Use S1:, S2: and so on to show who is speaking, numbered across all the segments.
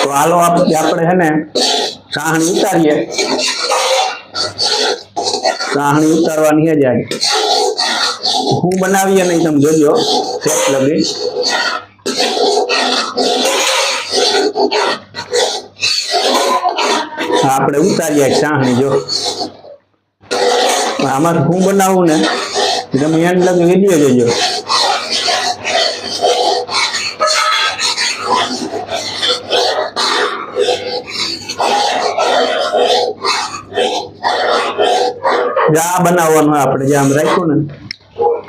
S1: તો હાલો આપણે આપણે છે ને સાહણી ઉતારીએ સાહણી ઉતારવાની છે જાય હું બનાવીએ નહીં, તમે જોજો. શેક લગી. આપણે ઉતારીએ સાહણી જો. આમાં હું બનાવું ને, તમે એન્ડ લગી વીડિયો જોજો. જે, બનાવવાનું આપણે, જે આમ રાખ્યું ને.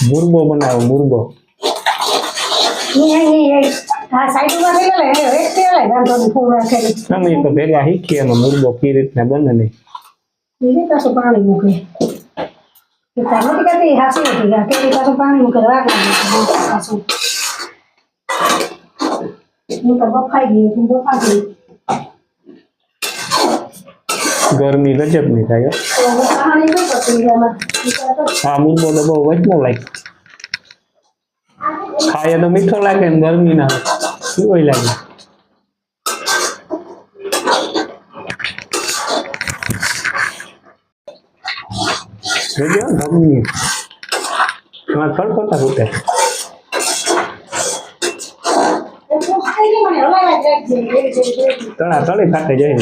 S1: મુરબો બનાવો મુરબો. તમે તો ભેગા શીખીએ મુરબો કઈ રીતના બને નહીં
S2: પાણી મૂકે પાણી મૂકે બફાઈ ગયું બફાઈ ગઈ
S1: ગરમી ગજબની થાય, હા. મુરબો તો બહુ વચમો લાગે ખાય તો મીઠો લાગે ને ગરમી ના કેવો લાગે. જોજો ગરમી એમાં ખડખોટા
S2: છે.
S1: તણા તળી ફાટે જાય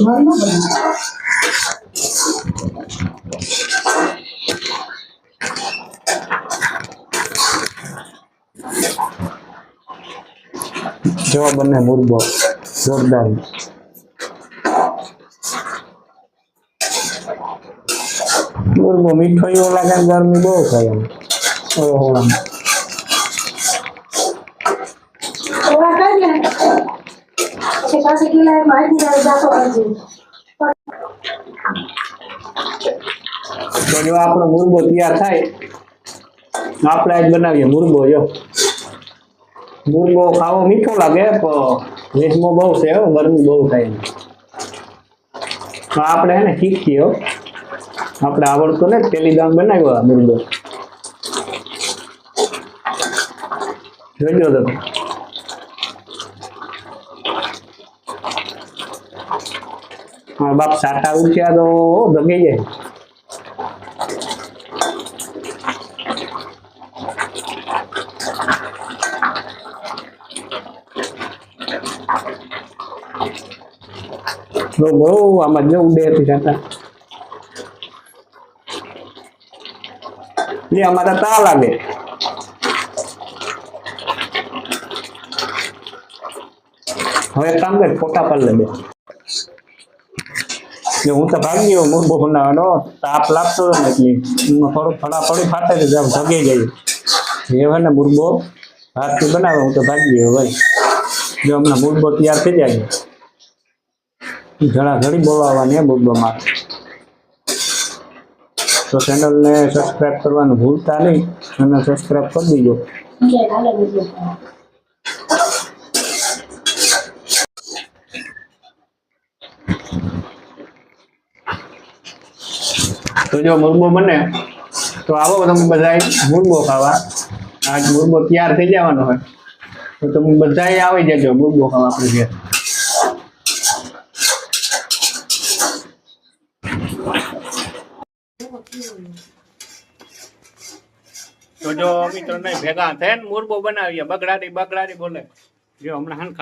S1: Bueno,
S2: તળિયે બોલાવ્યા જ રાખજે. હવે જમવાનું બનાવો.
S1: જો બંને મુરબો જોરદાર મુરબો મીઠો એવો લાગે ગરમી બહુ થાય ઓહો આપણો મુરબો તૈયાર થાય આપણે આજ બનાવીએ મુરબો, જો મુરબો ખાવો મીઠો લાગે પણ વેચમાં બહુ છે ગરમી બહુ થાય તો આપણે એને શીખીએ આપણે આવડતું ને પેલી દામ બનાવ્યો આ મુરબો જોજો તમે. બાપ સાટા ઉઠ્યા તો દગી જાય તો બહુ આમાં જો ઉડે હતી સાટા એ આમાં તો તા લાગે હવે એક કામ કર ફોટા પર લે બે ને હું તો ભાગી ગયો મુરબો બનાવવાનો તાપ લાગતો હતો ને એટલે એમાં થોડું થોડા થોડી ફાટે તો જેમ ભગી ગઈ એ હવે ને મુરબો હાથથી બનાવે હું તો ભાગી ગયો ભાઈ જો હમણાં મુરબો તૈયાર થઈ જાય ઘણા ઘણી બોલાવવાની મુરબોમાં તો ચેનલને સબસ્ક્રાઇબ કરવાનું ભૂલતા નહીં અને સબસ્ક્રાઇબ કરી દીજો
S2: કે હાલે બીજું.
S1: તો જો મુરબો બને તો આવો તમે બધા મુરબો ખાવા આજ મુરબો તૈયાર થઈ જવાનો હોય તો તમે બધા આવી જજો મુરબો ખાવા આપણે ઘેર તો જો મિત્રો નહીં ભેગા થઈને મુરબો બનાવીએ. બગડાડી બગડાડી બોલે. જો હમણાં ખાલી